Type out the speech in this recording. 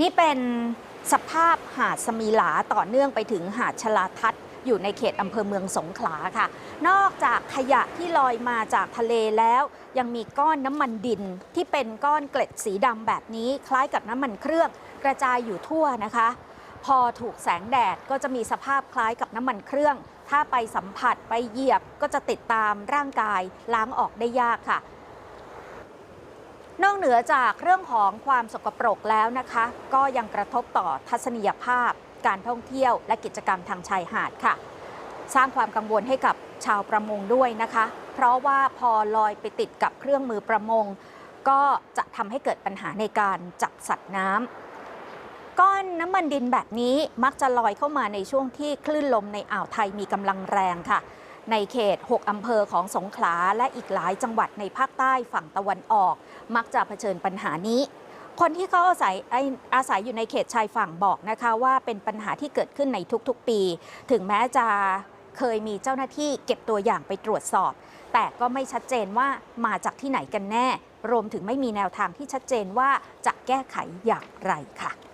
นี่เป็นสภาพหาดสมีหลาต่อเนื่องไปถึงหาดชลาทัศน์อยู่ในเขตอำเภอเมืองสงขลาค่ะ นอกจากขยะที่ลอยมาจากทะเลแล้ว ยังมีก้อนน้ำมันดินที่เป็นก้อนเกล็ดสีดำแบบนี้ คล้ายกับน้ำมันเครื่องกระจายอยู่ทั่วนะคะ พอถูกแสงแดดก็จะมีสภาพคล้ายกับน้ำมันเครื่อง ถ้าไปสัมผัสไปเหยียบก็จะติดตามร่างกายล้างออกได้ยากค่ะ นอกเหนือจากเรื่องของความสกปรกแล้วนะคะ ก็ยังกระทบต่อทัศนียภาพ การท่องเที่ยว และกิจกรรมทางชายหาดค่ะ สร้างความกังวลให้กับชาวประมงด้วยนะคะ เพราะว่าพอลอยไปติดกับเครื่องมือประมง ก็จะทำให้เกิดปัญหาในการจับสัตว์น้ำก้อนน้ำมันดินแบบนี้มักจะลอยเข้ามาในช่วงที่คลื่นลมในอ่าวไทยมีกำลังแรงค่ะ ในเขต 6 อำเภอของสงขลาและอีกหลายจังหวัดในภาคใต้ฝั่งตะวันออก มักจะเผชิญปัญหานี้ คนที่เขาอาศัยไอ้อาศัยอยู่ในเขตชายฝั่งบอกนะคะว่าเป็นปัญหาที่เกิดขึ้นในทุกๆปี ถึงแม้จะเคยมีเจ้าหน้าที่เก็บตัวอย่างไปตรวจสอบ แต่ก็ไม่ชัดเจนว่ามาจากที่ไหนกันแน่ รวมถึงไม่มีแนวทางที่ชัดเจนว่าจะแก้ไขอย่างไรค่ะ